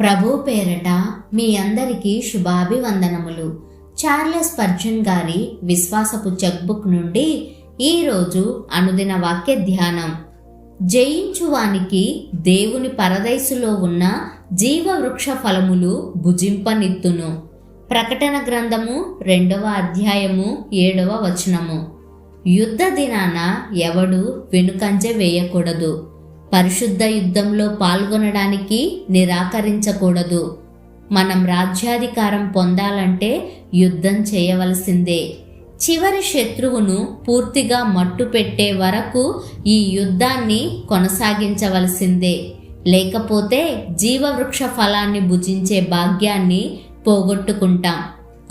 ప్రభు పేరట మీ అందరికీ శుభాభివందనములు. చార్లెస్ పర్జన్ గారి విశ్వాసపు చెక్బుక్ నుండి ఈరోజు అనుదిన వాక్య ధ్యానం. జయించువానికి దేవుని పరదైసులో ఉన్న జీవవృక్ష ఫలములు భుజింపనిత్తును. ప్రకటన గ్రంథము రెండవ అధ్యాయము ఏడవ వచనము. యుద్ధ దినాన ఎవడు వెనుకంజ వేయకూడదు. పరిశుద్ధ యుద్ధంలో పాల్గొనడానికి నిరాకరించకూడదు. మనం రాజ్యాధికారం పొందాలంటే యుద్ధం చేయవలసిందే. చివరి శత్రువును పూర్తిగా మట్టు పెట్టే వరకు ఈ యుద్ధాన్ని కొనసాగించవలసిందే. లేకపోతే జీవవృక్ష ఫలాన్ని భుజించే భాగ్యాన్ని పోగొట్టుకుంటాం.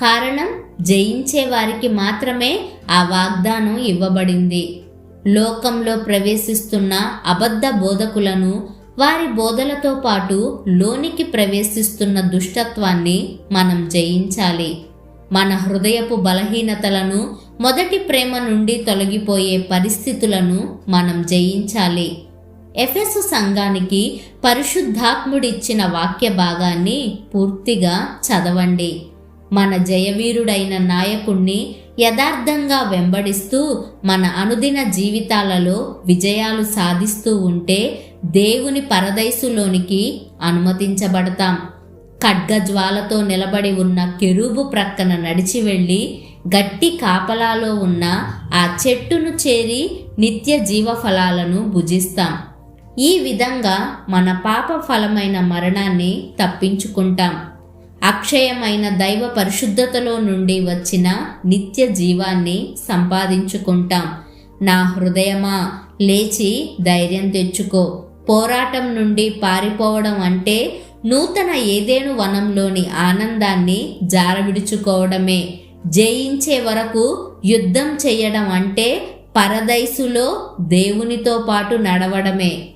కారణం జయించే వారికి మాత్రమే ఆ వాగ్దానం ఇవ్వబడింది. లోకంలో ప్రవేశిస్తున్న అబద్ధ బోధకులను వారి బోధలతో పాటు లోనికి ప్రవేశిస్తున్న దుష్టత్వాన్ని మనం జయించాలి. మన హృదయపు బలహీనతలను మొదటి ప్రేమ నుండి తొలగిపోయే పరిస్థితులను మనం జయించాలి. ఎఫెసు సంఘానికి పరిశుద్ధాత్ముడిచ్చిన వాక్య భాగాన్ని పూర్తిగా చదవండి. మన జయవీరుడైన నాయకుణ్ణి యథార్థంగా వెంబడిస్తూ మన అనుదిన జీవితాలలో విజయాలు సాధిస్తూ ఉంటే దేవుని పరదైసులోనికి అనుమతించబడతాం. ఖడ్గజ్వాలతో నిలబడి ఉన్న కెరూబు ప్రక్కన నడిచి వెళ్ళి గట్టి కాపలాలో ఉన్న ఆ చెట్టును చేరి నిత్య జీవఫలాలను భుజిస్తాం. ఈ విధంగా మన పాప ఫలమైన మరణాన్ని తప్పించుకుంటాం. అక్షయమైన దైవ పరిశుద్ధతలో నుండి వచ్చిన నిత్య జీవాన్ని సంపాదించుకుంటాం. నా హృదయమా లేచి ధైర్యం తెచ్చుకో. పోరాటం నుండి పారిపోవడం అంటే నూతన ఏదేను వనంలోని ఆనందాన్ని జారవిడుచుకోవడమే. జయించే వరకు యుద్ధం చేయడం అంటే పరదైసులో దేవునితో పాటు నడవడమే.